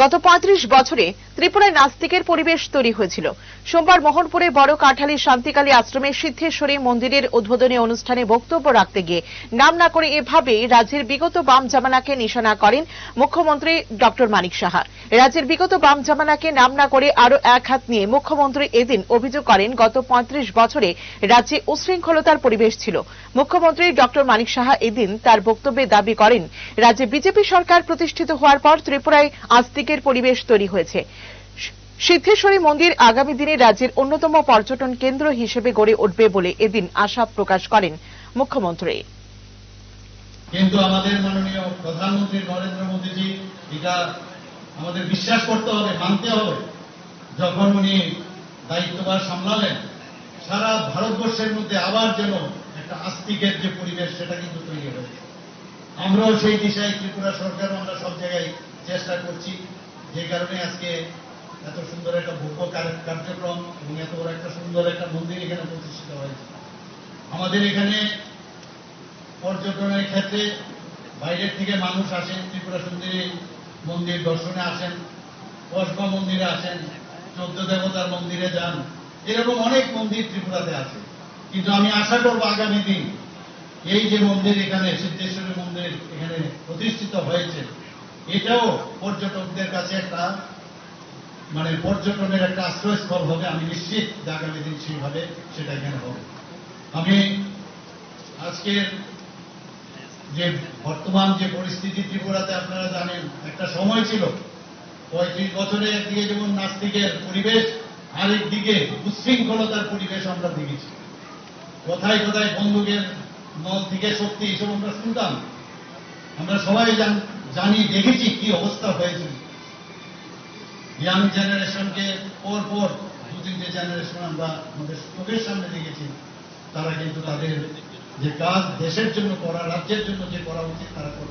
গত পঁয়ত্রিশ বছরে ত্রিপুরায় নাস্তিকের পরিবেশ তৈরি হয়েছিল। সোমবার মোহনপুরে বড় কাঠালী শান্তিকালী আশ্রমে সিদ্ধেশ্বরী মন্দিরের উদ্বোধনী অনুষ্ঠানে বক্তব্য রাখতে গিয়ে নাম না করে এভাবে রাজ্যের বিগত বাম জামানাকে নিশানা করেন মুখ্যমন্ত্রী ডক্টর মানিক সাহা। রাজ্যের বিগত বাম জামানাকে নাম না করে আরও এক হাত নিয়ে মুখ্যমন্ত্রী এদিন অভিযোগ করেন, গত পঁয়ত্রিশ বছরে রাজ্যে উশৃঙ্খলতার পরিবেশ ছিল। মুখ্যমন্ত্রী ডক্টর মানিক সাহা এদিন তার বক্তব্যে দাবি করেন, রাজ্যে বিজেপি সরকার প্রতিষ্ঠিত হওয়ার পর ত্রিপুরায় আস্তিকের পরিবেশ তৈরি হয়েছে। সিদ্ধেশ্বরী মন্দির আগামী দিনে রাজ্যের অন্যতম পর্যটন কেন্দ্র হিসেবে গড়ে উঠবে বলে এদিন আশা প্রকাশ করেন মুখ্যমন্ত্রী। কিন্তু আমাদের মাননীয় প্রধানমন্ত্রী নরেন্দ্র মোদীজি, এটা আমাদের বিশ্বাস করতে হবে, মানতে হবে। যখন উনি দায়িত্বভার সামলালেন, সারা ভারতবর্ষের মধ্যে আবার যেন একটা আস্তিকের যে পরিবেশ, সেটা কিন্তু তৈরি হয়েছে আমরাও সেই দিশায় ত্রিপুরা সরকারও আমরা সব জায়গায় চেষ্টা করছি। যে কারণে আজকে এত সুন্দর একটা ভব্য কার্যক্রম এবং এত বড় একটা সুন্দর একটা মন্দির এখানে প্রতিষ্ঠিত হয়েছে। আমাদের এখানে পর্যটনের ক্ষেত্রে বাইরের থেকে মানুষ আসেন, ত্রিপুরা সুন্দরী মন্দির দর্শনে আসেন কসবা মন্দিরে আসেন, চোদ্দ দেবতার মন্দিরে যান, এরকম অনেক মন্দির ত্রিপুরাতে আছে। কিন্তু আমি আশা করব আগামী দিন এই যে মন্দির এখানে, সিদ্ধেশ্বরী মন্দির এখানে প্রতিষ্ঠিত হয়েছে, এটাও পর্যটকদের কাছে একটা মানে পর্যটনের একটা আশ্রয়স্থল হবে। আমি নিশ্চিত যে আগামী দিন সেইভাবে সেটা এখানে হবে। আমি আজকের যে বর্তমান যে পরিস্থিতি ত্রিপুরাতে আপনারা জানেন, একটা সময় ছিল, পঁয়ত্রিশ বছরে একদিকে যেমন নাস্তিকের পরিবেশ আরেক দিকে উচ্ছৃঙ্খলতার পরিবেশ আমরা দেখেছি। কোথায় কোথায় বন্দুকের নল থেকে শক্তি এসব আমরা শুনতাম। আমরা সবাই জানি দেখেছি কি অবস্থা হয়েছিল ইয়াং জেনারেশনকে পর পর, দু তিনটে জেনারেশন আমরা আমাদের চোখের সামনে দেখেছি, তারা কিন্তু তাদের যে কাজ দেশের জন্য করা, রাজ্যের জন্য যে করা উচিত, তারা করতে